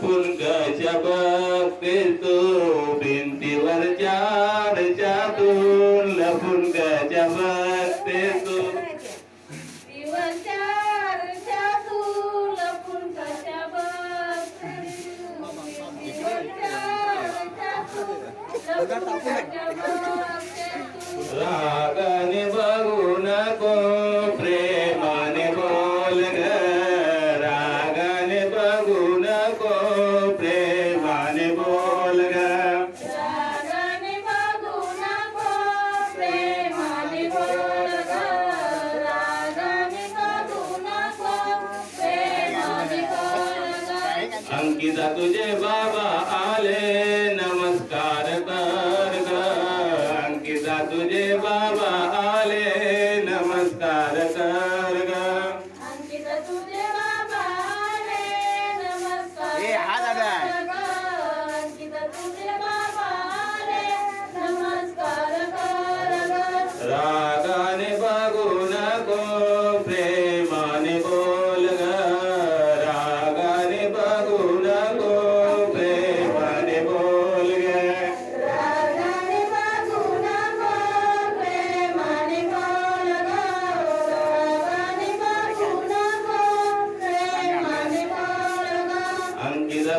pun gajah bakti tu binti lancar jatuh lapun gajah bakti tu Raga ni nak kau Ankita तुझे बाबा आले नमस्कार कर अंकिता तुझे बाबा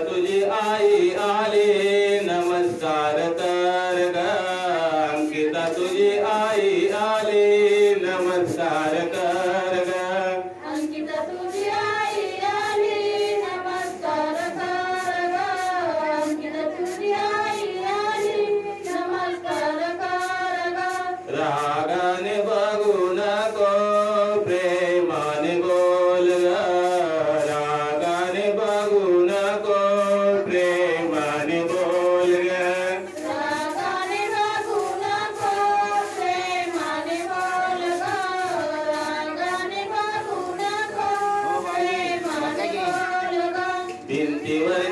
তুলি আই আলে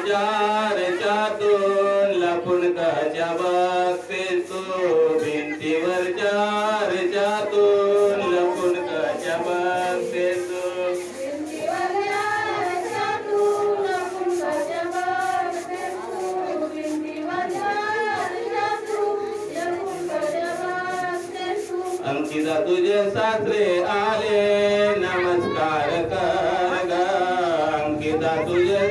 चार चार दोन लापून काच्या बागेचो. भिंतीवर चार चार दोन लापून काच्या आमची अंकिता तुझे सासरे आले नमस्कार कर. अंकिता तुझे